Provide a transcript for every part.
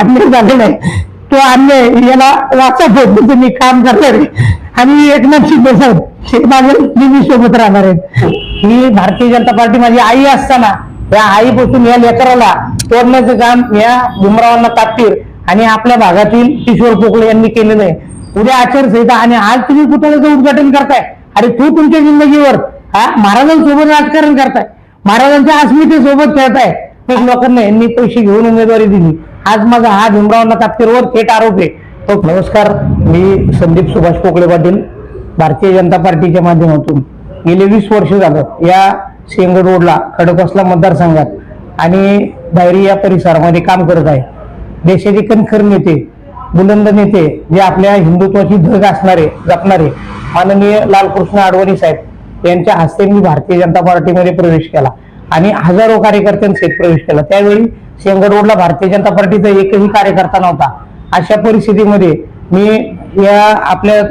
अन्याय झालेला आहे तो अन्याय याला वाचत पद्धतीने तुम्ही काम करणार आहे. आणि एकनाथ शिंदे साहेब हे माझे नेहमी सोबत राहणार आहेत. ही भारतीय जनता पार्टी माझी आई असताना या आईपासून या लेकराला तोडण्याचं काम या भीमरावांना तापतीर आणि आपल्या भागातील किशोर पोकळे यांनी केलेलं आहे. उद्या आचारसंहिता आणि आज तुम्ही पुतळ्याचं उद्घाटन करताय. अरे तू तुमच्या जिंदगीवर हा महाराजांसोबत राजकारण करताय. महाराजांच्या अस्मितेसोबत खेळताय. लोकांना यांनी पैसे घेऊन उमेदवारी दिली. आज माझा हा भीमरावांना तापकीरवर थेट आरोप आहे. तो नमस्कार मी संदीप सुभाष पोकळे पाटील भारतीय जनता पार्टीच्या माध्यमातून. गेले वीस वर्ष झालं या शेंगड रोडला खडकवासला मतदारसंघात आणि दायरी या परिसरामध्ये काम करत आहे. देशाचे कणखर नेते बुलंद नेते जे आपल्या हिंदुत्वाची धग असणारे जपणारे माननीय लालकृष्ण अडवाणी साहेब यांच्या हस्ते मी भारतीय जनता पार्टीमध्ये प्रवेश केला. आणि हजारो कार्यकर्त्यांसहित प्रवेश केला. त्यावेळी शेंगड रोडला भारतीय जनता पार्टीचा एकही कार्यकर्ता नव्हता. अशा परिस्थितीमध्ये मी या आपल्या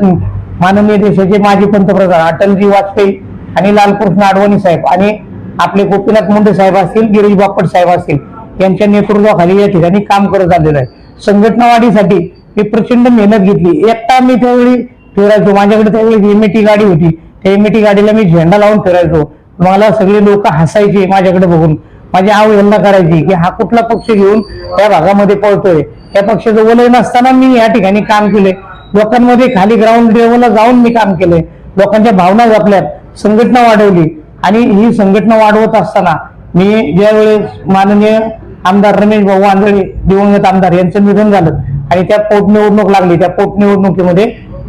माननीय देशाचे माजी पंतप्रधान अटलजी वाजपेयी आणि लालकृष्ण अडवाणी साहेब आणि आपले गोपीनाथ मुंडे साहेब असतील गिरीश बापट साहेब असतील यांच्या नेतृत्वाखाली या ठिकाणी काम करत आलेलं आहे. संघटनावाढीसाठी मी प्रचंड मेहनत घेतली. एकटा मी त्यावेळी फिरायचो. माझ्याकडे त्यावेळी एमएटी गाडी होती. त्या एमएटी गाडीला मी झेंडा लावून फिरायचो. मला सगळे लोक हसायचे माझ्याकडे बघून. माझी अवहेलना करायची की हा कुठला पक्ष घेऊन त्या भागामध्ये पळतोय? त्या पक्षाचं वलय नसताना मी या ठिकाणी काम केले. लोकांमध्ये खाली ग्राउंड लेवलला जाऊन मी काम केले. लोकांच्या भावना जपल्यात. संघटना वाढवली. आणि ही संघटना वाढवत असताना मी ज्यावेळेस माननीय आमदार रमेश भाऊ आंधळे दिवंगत आमदार यांचं निधन झालं. आणि त्या पोटनिवडणूक लागली. त्या पोटनिवडणुकीमध्ये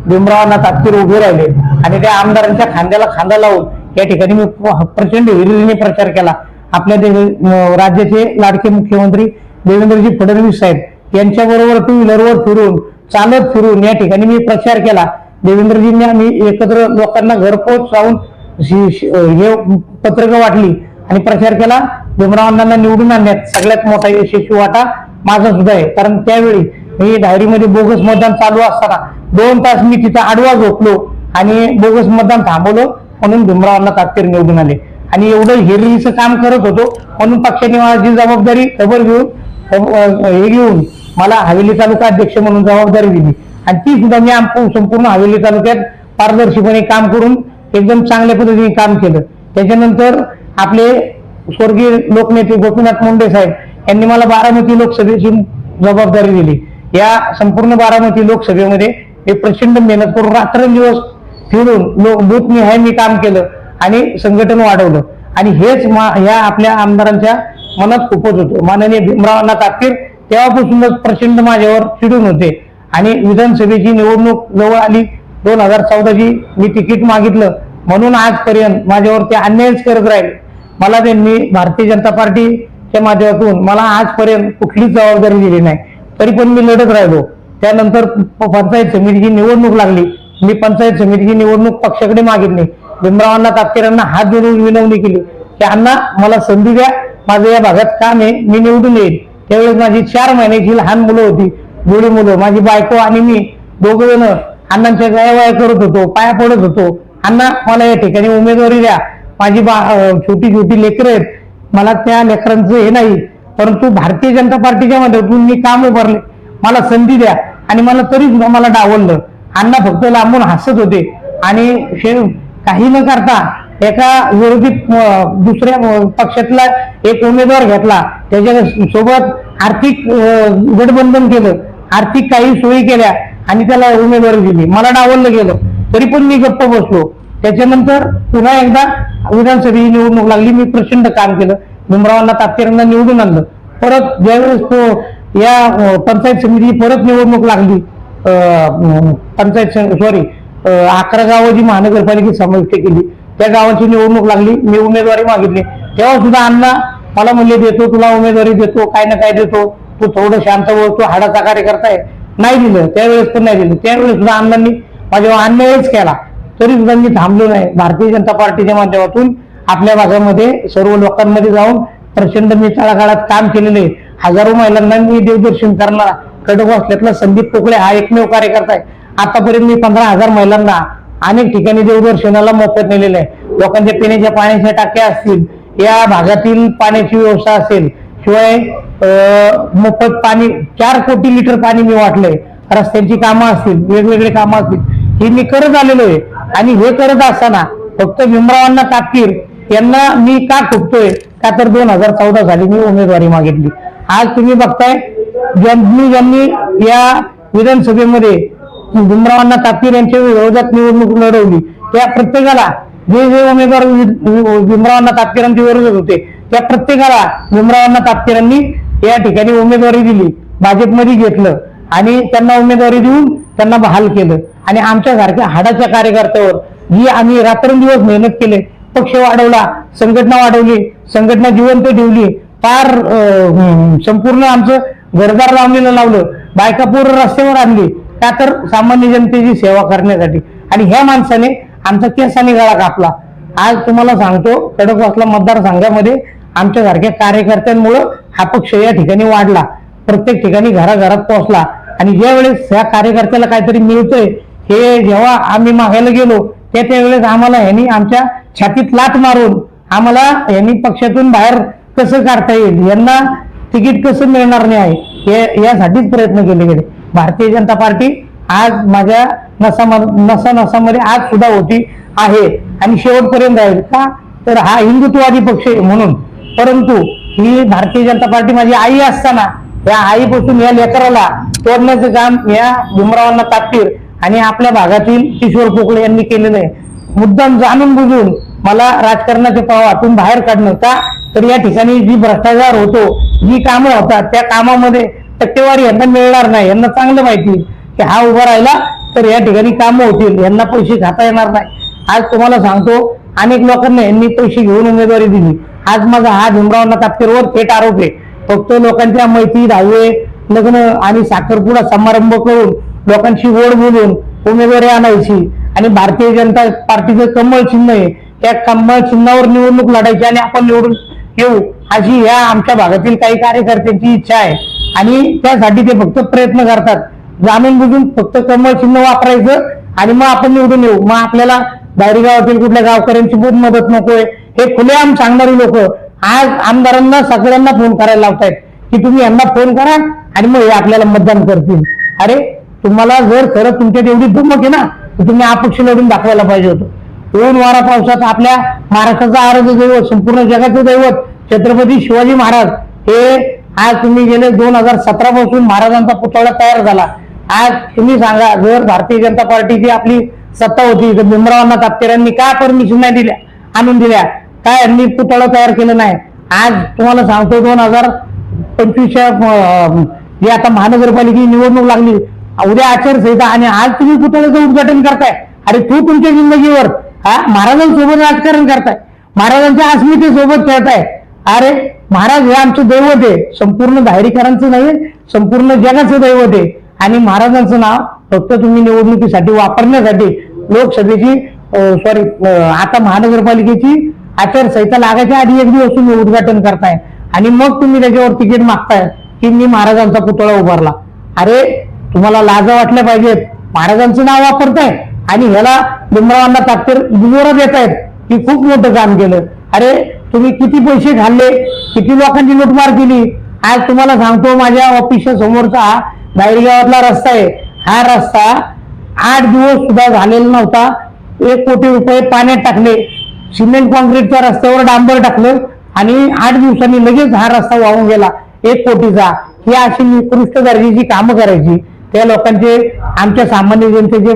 भीमरावांना तात्पुर उभे राहिले. आणि त्या आमदारांच्या खांद्याला खांदा लावून या ठिकाणी मी प्रचंड विरोधीने प्रचार केला. आपल्या राज्याचे लाडके मुख्यमंत्री देवेंद्रजी फडणवीस साहेब यांच्याबरोबर टू व्हीलरवर फिरून चालत फिरून या ठिकाणी मी प्रचार केला. देवेंद्रजींनी आम्ही एकत्र लोकांना घरपोच जाऊन हे पत्रकं वाटली आणि प्रचार केला. भीमरावांना निवडून आणण्यात सगळ्यात मोठा यशस्वी वाटा माझा सुद्धा आहे. कारण त्यावेळी मी डायरीमध्ये बोगस मतदान चालू असताना दोन तास मी तिथं आडवा झोपलो आणि बोगस मतदान थांबवलं. म्हणून भीमरावांना ताकदीर निवडून आले. आणि एवढं हिरीचं काम करत होतो म्हणून पक्षाने माझी जबाबदारी खबर घेऊन हे घेऊन मला हवेली तालुका अध्यक्ष म्हणून जबाबदारी दिली. आणि ती सुद्धा मी संपूर्ण हवेली तालुक्यात पारदर्शीपणे काम करून एकदम चांगल्या पद्धतीने काम केलं. त्याच्यानंतर आपले स्वर्गीय लोकनेते गोपीनाथ मुंडे साहेब यांनी मला बारामती लोकसभेची जबाबदारी दिली. या संपूर्ण बारामती लोकसभेमध्ये मी प्रचंड मेहनत करून रात्रंदिवस फिरून लोक बूथ मी काम केलं आणि संघटन वाढवलं. आणि हेच मा- ह्या आपल्या आमदारांच्या मनात खूपच होतं. माननीय भीमरावांना तापकीर तेव्हापासूनच प्रचंड माझ्यावर चिडून होते. आणि विधानसभेची निवडणूक जवळ आली. दोन हजार चौदाची मी तिकीट मागितलं. म्हणून आजपर्यंत माझ्यावर ते अन्यायच करत राहिले. मला त्यांनी भारतीय जनता पार्टीच्या माध्यमातून मला आजपर्यंत कुठलीच जबाबदारी दिली नाही. तरी पण मी लढत राहिलो. त्यानंतर प- पंचायत समितीची निवडणूक लागली. मी पंचायत समितीची निवडणूक पक्षाकडे मागितली. भीमरावांना तापकीरांना हात जोडून विनवणी केली. की अण्णा मला संधी द्या. माझं या भागात काम आहे. मी निवडून येईल. त्यावेळेस माझी चार महिन्याची लहान मुलं होती. जुळी मुलं माझी बायको आणि मी. दोघ जण अण्णांच्या गायवाया करत होतो पाया पडत होतो. अण्णा मला या ठिकाणी उमेदवारी द्या. माझी बा छोटी छोटी लेकरं आहेत. मला त्या लेकरांचं हे नाही. परंतु भारतीय जनता पार्टीच्या माध्यमातून मी काम उभारले. मला संधी द्या. आणि मला तरी सुद्धा मला डावललं. अण्णा फक्त लांबून हसत होते. आणि काही न करता एका विरोधी दुसऱ्या पक्षातला एक उमेदवार घेतला. त्याच्या सोबत आर्थिक गठबंधन केलं. आर्थिक काही सोयी केल्या आणि त्याला उमेदवारी दिली. मला डावललं गेलं. तरी पण मी गप्प बसलो. त्याच्यानंतर पुन्हा एकदा विधानसभेची निवडणूक लागली. मी प्रचंड काम केलं. भीमरावांना तात्यारांना निवडून आणलं. परत ज्यावेळेस तो या पंचायत समितीची परत निवडणूक लागली पंचायत सॉरी अकरा गावं जी महानगरपालिकेत समाविष्ट केली. त्या गावाची निवडणूक लागली. मी उमेदवारी मागितली. तेव्हा सुद्धा अण्णा मला मूल्य देतो तुला उमेदवारी देतो काय ना काय देतो. तू थोडं शांत बोलतो हाडाचा कार्यकर्ता आहे. नाही दिलं. त्यावेळेस पण नाही दिलं. त्यावेळेस सुद्धा अण्णांनी माझ्यावर अन्यायच केला तरी सुद्धा मी थांबलो नाही. भारतीय जनता पार्टीच्या माध्यमातून आपल्या भागामध्ये सर्व लोकांमध्ये जाऊन प्रचंड मी तळागाळात काम केलेले हजारो महिलांना मी देवदर्शन करणारा खडकवासल्यातला संदीप पोकळे हा एकमेव कार्यकर्ता आहे. आतापर्यंत मी पंधरा हजार महिलांना अनेक ठिकाणी देवदर्शनाला मोफत नेलेलं आहे. लोकांच्या पिण्याच्या पाण्याच्या टाक्या असतील या भागातील पाण्याची व्यवस्था असेल शिवाय अं, मोफत पाणी चार कोटी लिटर पाणी मी वाटलंय. रस्त्यांची कामं असतील वेगवेगळे कामं असतील. हे मी करत आलेलो आहे. आणि हे करत असताना फक्त भीमरावांना तापकीर यांना मी का खुपतोय का तर दोन हजार चौदा साली मी उमेदवारी मागितली. आज तुम्ही बघताय ज्यांनी ज्यांनी या विधानसभेमध्ये भीमरावांना तापीर यांच्या विरोधात निवडणूक लढवली. त्या प्रत्येकाला जे जे उमेदवार वि- भीमरावांना तापकीरांच्या विरोधात होते त्या प्रत्येकाला भीमरावांना तापकीरांनी या ठिकाणी उमेदवारी दिली भाजपमध्ये घेतलं आणि त्यांना उमेदवारी देऊन त्यांना बहाल केलं. आणि आमच्यासारख्या हाडाच्या कार्यकर्त्यावर जी आम्ही रात्रंदिवस मेहनत केले पक्ष वाढवला संघटना वाढवली संघटना जिवंत ठेवली फार संपूर्ण आमचं घरदार लावलेलं लावलं बायका पूर्ण रस्त्यावर आणली का तर सामान्य जनतेची सेवा करण्यासाठी. आणि ह्या माणसाने आमचा केसाने गळा कापला. आज तुम्हाला सांगतो खडकवासला मतदारसंघामध्ये आमच्यासारख्या कार्यकर्त्यांमुळं हा पक्ष या ठिकाणी वाढला. प्रत्येक ठिकाणी घराघरात पोहोचला. आणि ज्यावेळेस ह्या कार्यकर्त्याला काहीतरी मिळतंय हे जेव्हा आम्ही मागायला गेलो त्या त्यावेळेस आम्हाला ह्यांनी आमच्या छातीत लाट मारून आम्हाला यांनी पक्षातून बाहेर कसं काढता येईल? यांना तिकीट कसं मिळणार नाही आहे यासाठीच प्रयत्न केले गेले. भारतीय जनता पार्टी आज माझ्या नसा नसा नसामध्ये आज सुद्धा होती आहे आणि शेवटपर्यंत राहील का? तर हा हिंदुत्ववादी पक्ष आहे म्हणून. परंतु ही भारतीय जनता पार्टी माझी आई असताना या आईपासून या लेकराला तोडण्याचं काम या भीमरावांना तापतीर आणि आपल्या भागातील किशोर पोकळे यांनी केलेलं आहे. मुद्दाम जाणून बुजून मला राजकारणाच्या प्रवाहातून बाहेर काढणं का? तर या ठिकाणी जी भ्रष्टाचार होतो जी कामं होतात त्या कामामध्ये टक्केवारी यांना मिळणार नाही. यांना चांगलं माहिती की हा उभा राहिला तर या ठिकाणी कामं होतील. यांना पैसे खाता येणार नाही. आज तुम्हाला सांगतो अनेक लोकांना यांनी पैसे घेऊन उमेदवारी दिली. आज माझा हा भीमरावांना तापकेरवर थेट आरोप आहे. फक्त लोकांच्या मैत्री दहावे लग्न आणि साखरपुडा समारंभ करून लोकांशी ओढ बोलून उमेदवारी आणायची आणि भारतीय जनता पार्टीचं कमळ चिन्ह आहे. त्या कमळ चिन्हावर निवडणूक लढायची आणि आपण निवडून येऊ. अशी या आमच्या भागातील काही कार्यकर्त्यांची इच्छा आहे. आणि त्यासाठी ते फक्त प्रयत्न करतात. जाणून बुजून फक्त कमळ चिन्ह वापरायचं आणि मग आपण निवडून येऊ. मग आपल्याला बाहेरी गावातील कुठल्या गावकऱ्यांची पण मदत नकोय. हे खुलेआम सांगणारी लोक आज आमदारांना सगळ्यांना फोन करायला लावतायत की तुम्ही यांना फोन करा आणि मग हे आपल्याला मतदान करतील. अरे तुम्हाला जर खरं तुमच्यात एवढी धमक आहे ना तर तुम्ही अपक्ष लढून दाखवायला पाहिजे होतं. ऊन वारा पावसात आपल्या महाराष्ट्राचं आरोग्य दैवत संपूर्ण जगाचं दैवत छत्रपती शिवाजी महाराज हे आज तुम्ही गेले दोन हजार सतरा पासून महाराजांचा पुतळा तयार झाला. आज तुम्ही सांगा जर भारतीय जनता पार्टीची आपली सत्ता होती तर भीमरावांना तापतेरांनी काय परमिशन नाही दिल्या आणून दिल्या? काय यांनी पुतळा तयार केलं नाही? आज तुम्हाला सांगतो दोन हजार पंचवीसच्या जे आता महानगरपालिकेची निवडणूक लागली उद्या आचारसंहिता आणि आज तुम्ही पुतळ्याचं उद्घाटन करताय. अरे तू तुमच्या जिंदगीवर हा महाराजांसोबत राजकारण करताय महाराजांच्या अस्मितेसोबत खेळताय. अरे महाराज हे आमचं दैवत आहे. संपूर्ण धायरीकरांचं नाही संपूर्ण जगाचं दैवत आहे. आणि महाराजांचं नाव फक्त तुम्ही निवडणुकीसाठी वापरण्यासाठी लोकसभेची सॉरी आता महानगरपालिकेची आचारसंहिता लागायच्या आधी एक दिवस तुम्ही उद्घाटन करताय. आणि मग तुम्ही त्याच्यावर तिकीट मागताय की मी महाराजांचा पुतळा उभारला. अरे तुम्हाला लाजा वाटल्या पाहिजेत. महाराजांचं नाव वापरताय आणि ह्याला भीमरावांना ताकदीर दुजोरा देत आहेत की खूप मोठं काम केलं. अरे तुम्ही किती पैसे खाल्ले किती लोकांची लुटमार केली? आज तुम्हाला सांगतो माझ्या ऑफिसच्या समोरचा हा रस्ता आहे. हा रस्ता आठ दिवस सुद्धा झालेला नव्हता. एक कोटी रुपये पाण्यात टाकले. सिमेंट कॉन्क्रीटच्या रस्त्यावर डांबर टाकलं आणि आठ दिवसांनी लगेच हा रस्ता वाहून गेला. एक कोटीचा. ही अशी निकृष्ट दर्जाची कामं करायची. त्या लोकांचे आमच्या सामान्य जनतेचे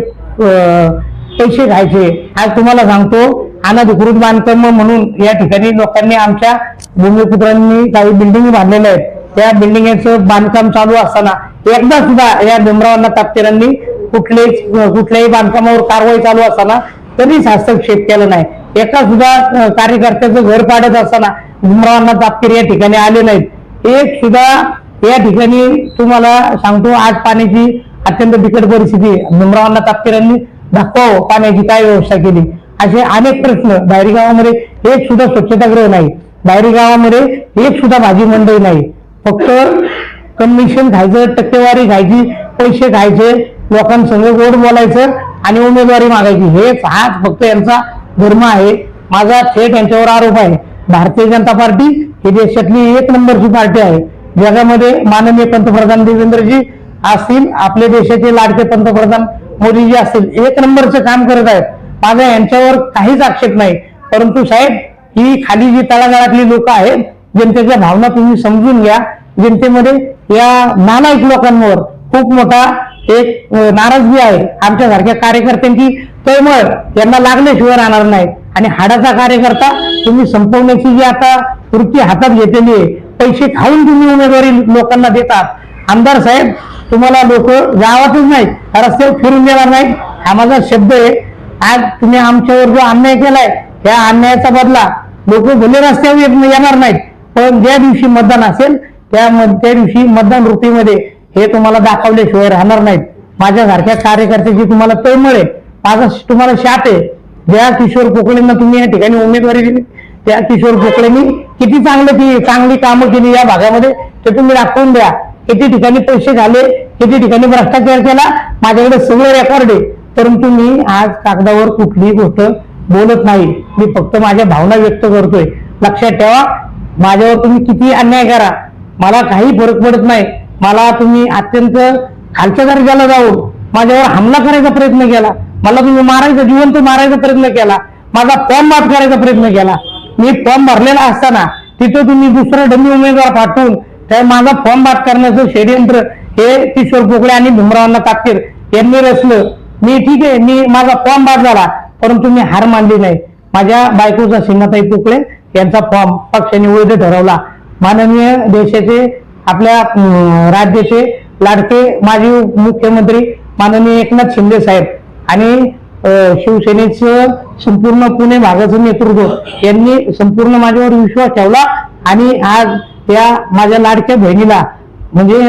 पैसे खायचे आज तुम्हाला सांगतो अनधिकृत बांधकाम म्हणून या ठिकाणी लोकांनी आमच्या भूमिपुत्रांनी काही बिल्डिंग बांधलेल्या आहेत. त्या बिल्डिंगचं बांधकाम चालू असताना एकदा सुद्धा या भीमरावांना तापतेरांनी कुठलेच कुठल्याही बांधकामावर कारवाई चालू असताना कधीच हस्तक्षेप केला नाही. एका सुद्धा कार्यकर्त्याचं घर पाडत असताना भीमरावांना तापतेर या ठिकाणी आले नाहीत. एक सुद्धा या ठिकाणी तुम्हाला सांगतो आज पाण्याची अत्यंत बिकट परिस्थिती आहे. भीमरावांना दाखवावं पाण्याची काय व्यवस्था केली? असे अनेक प्रश्न बाहेरी गावामध्ये एक सुद्धा स्वच्छतागृह नाही. बाहेरी गावामध्ये एक सुद्धा भाजी मंडई नाही. फक्त कमिशन खायचं टक्केवारी घ्यायची पैसे खायचे लोकांसंग गोड बोलायचं आणि उमेदवारी मागायची. हेच हाच फक्त यांचा धर्म आहे. माझा थेट यांच्यावर आरोप आहे. भारतीय जनता पार्टी ही देशातली एक नंबरची पार्टी आहे. जगामध्ये माननीय पंतप्रधान देवेंद्रजी असतील आपल्या देशाचे लाडके पंतप्रधान मोदीजी असतील एक नंबरचं काम करत आहेत. माझा यांच्यावर काहीच आक्षेप नाही. परंतु साहेब ही खाली जी तळागाळातली लोक आहेत जनतेच्या भावना तुम्ही समजून घ्या. जनतेमध्ये या नालायक लोकांवर खूप मोठा एक नाराजगी आहे. आमच्यासारख्या कार्यकर्त्यांची तळमळ यांना लागल्याशिवाय राहणार नाही. आणि हाडाचा कार्यकर्ता तुम्ही संपवण्याची जी आता वृत्ती हातात घेतलेली आहे पैसे खाऊन तुम्ही उमेदवारी लोकांना देतात. आमदार साहेब तुम्हाला लोक गावातच नाही रस्त्यावर फिरून देणार नाहीत. हा माझा शब्द आहे. आज तुम्ही आमच्यावर जो अन्याय केलाय त्या अन्यायाचा बदला लोक भले रस्त्यावर येणार नाहीत पण ज्या दिवशी मतदान असेल त्या त्या दिवशी मतदान रुपीमध्ये हे तुम्हाला दाखवल्याशिवाय राहणार नाहीत. माझ्यासारख्या कार्यकर्त्याची तुम्हाला तळमळ आहे. माझा तुम्हाला शाप आहे. ज्या किशोर पोकळेंना तुम्ही या ठिकाणी उमेदवारी दिली त्या किशोर पोकळेंनी किती चांगले ती चांगली कामं केली या भागामध्ये ते तुम्ही दाखवून द्या. किती ठिकाणी पैसे झाले किती ठिकाणी भ्रष्टाचार केला माझ्याकडे सगळं रेकॉर्ड आहे. परंतु मी आज कागदावर कुठलीही गोष्ट बोलत नाही. मी फक्त माझ्या भावना व्यक्त करतोय. लक्षात ठेवा माझ्यावर तुम्ही किती अन्याय करा. मला काही फरक पडत नाही. मला तुम्ही अत्यंत खालच्या दर्जाला जाऊन माझ्यावर हमला करायचा प्रयत्न केला. मला तुम्ही मारायचा जिवंत मारायचा प्रयत्न केला. माझा फॉर्म माफ करायचा प्रयत्न केला. मी फॉर्म भरलेला असताना तिथं तुम्ही दुसरा डमी उमेदवार पाठवून तर माझा फॉर्म बाद करण्याचं षडयंत्र हे किशोर पोकळे आणि भीमरावांना तापकीर यांनी रचलं. मी ठीक आहे मी माझा फॉर्म बाद झाला परंतु मी हार मानली नाही. माझ्या बायकोचा सिंहाताई पोकळे यांचा फॉर्म पक्षाने वैध ठरवला. माननीय देशाचे आपल्या राज्याचे लाडके माजी मुख्यमंत्री माननीय एकनाथ शिंदे साहेब आणि शिवसेनेचं संपूर्ण पुणे भागाचं नेतृत्व यांनी संपूर्ण माझ्यावर विश्वास ठेवला आणि आज या माझ्या लाडक्या बहिणीला म्हणजे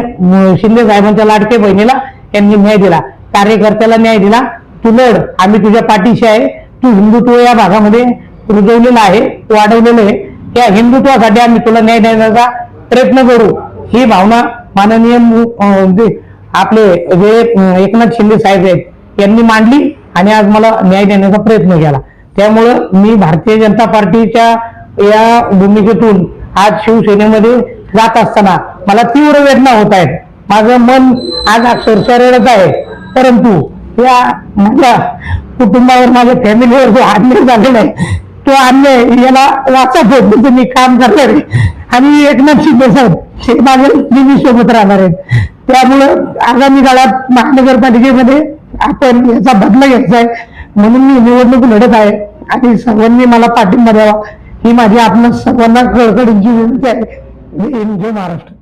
शिंदे साहेबांच्या लाडक्या बहिणीला यांनी न्याय दिला. कार्यकर्त्याला न्याय दिला. तू लढ. आम्ही तुझ्या पाठीशी आहे. तू हिंदुत्व या भागामध्ये रुजवलेलं आहे. वाढवलेलं आहे. त्या हिंदुत्वासाठी आम्ही तुला न्याय देण्याचा प्रयत्न करू. ही भावना माननीय आपले जे एकनाथ शिंदे साहेब आहेत यांनी मांडली आणि आज मला न्याय देण्याचा प्रयत्न केला. त्यामुळं मी भारतीय जनता पार्टीच्या या भूमिकेतून आज शिवसेनेमध्ये जात असताना मला तीव्र वेदना होत आहेत. माझं मन आज अक्षरशः रडत आहे. परंतु या माझ्या कुटुंबावर माझ्या फॅमिलीवर जो अन्याय झालेला आहे तो अन्याय याला होत म्हणजे मी काम करणार आहे. आणि एकनाथ शिंदे साहेब हे माझे नेहमी सोबत राहणार आहेत त्यामुळं आगामी काळात महानगरपालिकेमध्ये आपण याचा बदला घ्यायचा आहे. म्हणून मी निवडणूक लढत आहे. आणि सर्वांनी मला पाठिंबा द्यावा. ही माझी आपल्या सर्वांना कळकळीची विनंती आहे. जय जय महाराष्ट्र.